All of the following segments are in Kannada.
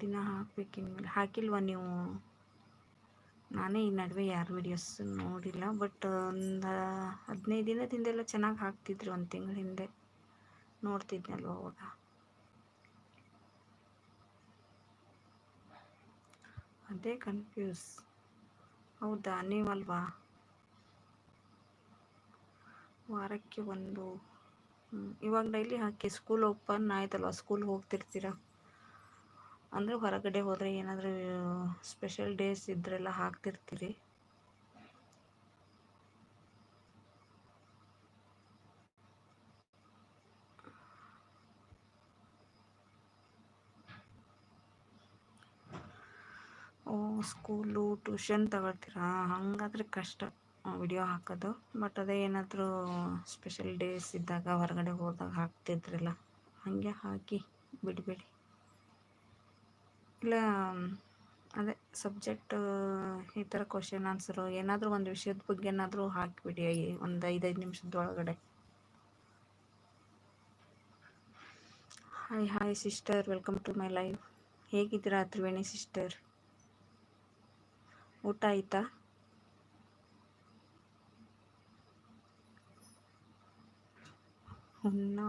ದಿನ ಹಾಕ್ಬೇಕು ಇನ್ಮೇಲೆ. ಹಾಕಿಲ್ವಾ ನೀವು? ನಾನೇ ಈ ನಡುವೆ ಯಾರ ವಿಡಿಯೋಸ್ ನೋಡಿಲ್ಲ ಬಟ್ ಒಂದು ಹದಿನೈದು ದಿನದಿಂದೆಲ್ಲ ಚೆನ್ನಾಗಿ ಹಾಕ್ತಿದ್ರು ಒಂದು ತಿಂಗಳ ಹಿಂದೆ. ನೋಡ್ತಿದ್ನಲ್ವ ಅವಾಗ? ಅದೇ ಕನ್ಫ್ಯೂಸ್ ಹೌದಾ? ನೀವಲ್ವಾ? ವಾರಕ್ಕೆ ಒಂದು ಇವಾಗ ಡೈಲಿ ಹಾಕಿ ಸ್ಕೂಲ್ ಓಪನ್ ಆಯ್ತಲ್ವ? ಸ್ಕೂಲ್ ಹೋಗ್ತಿರ್ತೀರ? ಅಂದರೆ ಹೊರಗಡೆ ಹೋದರೆ ಏನಾದರೂ ಸ್ಪೆಷಲ್ ಡೇಸ್ ಇದ್ರೆಲ್ಲ ಹಾಕ್ತಿರ್ತೀರಿ? ಓ ಸ್ಕೂಲು ಟ್ಯೂಷನ್ ತಗೊಳ್ತೀರಾ? ಹಾಗಾದ್ರೆ ಕಷ್ಟ ವಿಡಿಯೋ ಹಾಕೋದು. ಬಟ್ ಅದೇ ಏನಾದರೂ ಸ್ಪೆಷಲ್ ಡೇಸ್ ಇದ್ದಾಗ, ಹೊರಗಡೆ ಹೋದಾಗ ಹಾಕ್ತಿದ್ರಲ್ಲ, ಹಾಗೆ ಹಾಕಿ ಬಿಡಬೇಡಿ. ಇಲ್ಲ, ಅದೇ ಸಬ್ಜೆಕ್ಟ್ ಈ ಥರ ಕ್ವಶನ್ ಆನ್ಸರು ಏನಾದರೂ ಒಂದು ವಿಷಯದ ಬಗ್ಗೆ ಏನಾದರೂ ಹಾಕಿಬಿಡಿ ಒಂದು ಐದೈದು ನಿಮಿಷದೊಳಗಡೆ hi hi sister welcome to my life ಹೇಗಿದ್ದೀರಾ ತ್ರಿವೇಣಿ ಸಿಸ್ಟರ್ ಊಟ ಆಯ್ತಾ? ಹ್ಞೂ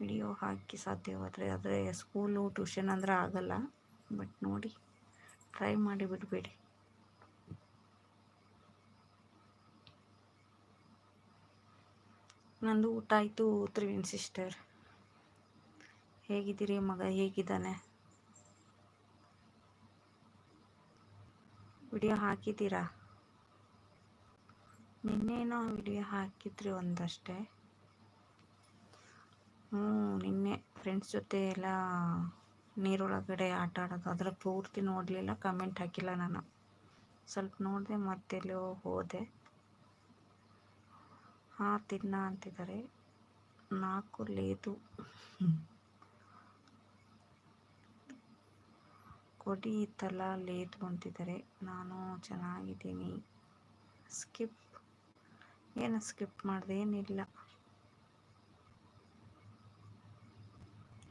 ವಿಡಿಯೋ ಹಾಕಿ ಸಾಧ್ಯವಾದರೆ ಆದರೆ ಸ್ಕೂಲು ಟ್ಯೂಷನ್ ಅಂದರೆ ಆಗಲ್ಲ. ಬಟ್ ನೋಡಿ ಟ್ರೈ ಮಾಡಿ ಬಿಡಬೇಡಿ. ನಂದು ಊಟ ಆಯಿತು ತ್ರಿವೀನ್ ಸಿಸ್ಟರ್ ಹೇಗಿದ್ದೀರಿ ಮಗ? ಹೇಗಿದ್ದಾನೆ? ವಿಡಿಯೋ ಹಾಕಿದ್ದೀರಾ? ನಿನ್ನೇನೋ ವಿಡಿಯೋ ಹಾಕಿದ್ರಿ ಒಂದಷ್ಟೇ. ಹ್ಞೂ, ನಿನ್ನೆ ಫ್ರೆಂಡ್ಸ್ ಜೊತೆ ಎಲ್ಲ ನೀರೊಳಗಡೆ ಆಟ ಆಡೋದು ಅದರ ಪೂರ್ತಿ ನೋಡಲಿಲ್ಲ ಕಮೆಂಟ್ ಹಾಕಿಲ್ಲ ನಾನು. ಸ್ವಲ್ಪ ನೋಡಿದೆ ಮತ್ತೆಲ್ಲೋ ಹೋದೆ. ಹಾಂ, ತಿನ್ನ ಅಂತಿದ್ದಾರೆ. ನಾಲ್ಕು ಲೇದು. ಕೊಡಿ ತಲ ಲೇದು ಅಂತಿದ್ದಾರೆ. ನಾನು ಚೆನ್ನಾಗಿದ್ದೀನಿ. ಸ್ಕಿಪ್. ಏನು ಸ್ಕಿಪ್ ಮಾಡಿದೆ ಏನಿಲ್ಲ.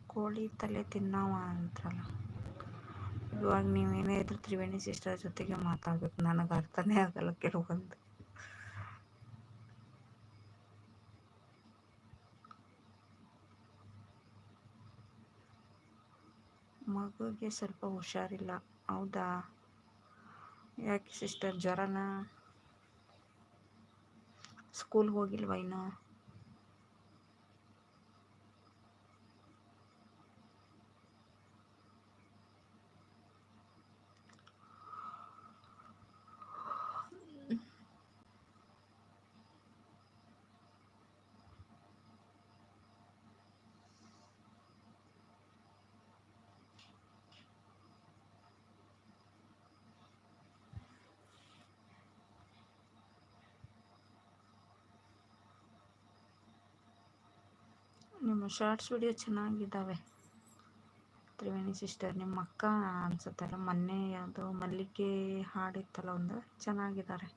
ಕೋಳಿ ತಲೆ ತಿನ್ನವ ಅಂತಾರಲ್ಲ ಇವಾಗ ನೀವೇನೇ ಇದ್ರು ತ್ರಿವೇಣಿ ಸಿಸ್ಟರ್ ಜೊತೆಗೆ ಮಾತಾಡ್ಬೇಕು. ನನಗೆ ಅರ್ಥನೇ ಆಗಲ್ಲ ಕೆಲವೊಂದು. ಮಗುಗೆ ಸ್ವಲ್ಪ ಹುಷಾರಿಲ್ಲ. ಹೌದಾ? ಯಾಕೆ ಸಿಸ್ಟರ್ ಜ್ವರನ? ಸ್ಕೂಲ್ಗೆ ಹೋಗಿಲ್ವ ಇನ್ನು? ನಿಮ್ಮ ಶಾರ್ಟ್ಸ್ ವಿಡಿಯೋ ಚೆನ್ನಾಗಿದ್ದಾವೆ. ತ್ರಿವೇಣಿ ಸಿಸ್ಟರ್, ನಿಮ್ಮ ಅಕ್ಕ ಅನ್ಸುತ್ತಲ್ಲ, ಮೊನ್ನೆ ಯಾವುದು ಮಲ್ಲಿಗೆ ಹಾಡಿತ್ತಲ್ಲ ಒಂದು, ಚೆನ್ನಾಗಿದ್ದಾರೆ.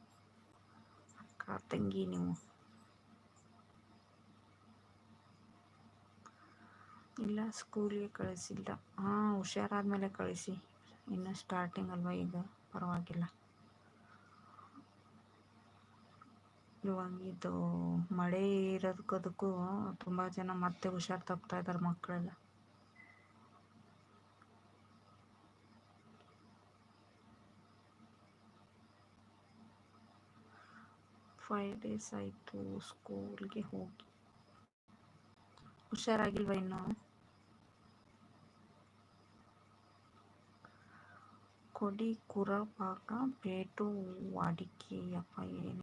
ಅಕ್ಕ, ತಂಗಿ ನೀವು. ಇಲ್ಲ ಸ್ಕೂಲಿಗೆ ಕಳಿಸಿಲ್ಲ. ಹಾಂ, ಹುಷಾರಾದ್ಮೇಲೆ ಕಳಿಸಿ. ಇನ್ನು ಸ್ಟಾರ್ಟಿಂಗ್ ಅಲ್ವಾ ಈಗ? ಪರವಾಗಿಲ್ಲ. ಇವಾಗ ಇದು ಮಳೆ ಇರೋದಕ್ಕದಕ್ಕೂ ತುಂಬ ಜನ ಮತ್ತೆ ಹುಷಾರು ತಪ್ತಾ ಇದ್ದಾರೆ ಮಕ್ಕಳೆಲ್ಲ. ಫೈವ್ ಡೇಸ್ ಆಯಿತು ಸ್ಕೂಲ್ಗೆ ಹೋಗಿ. ಹುಷಾರಾಗಿಲ್ವ ಇನ್ನು? ಕೊಡಿ ಕುರ ಪಾಕ ಬೇಟು ವಾಡಿಕೆ ಅಪ್ಪ ಏನು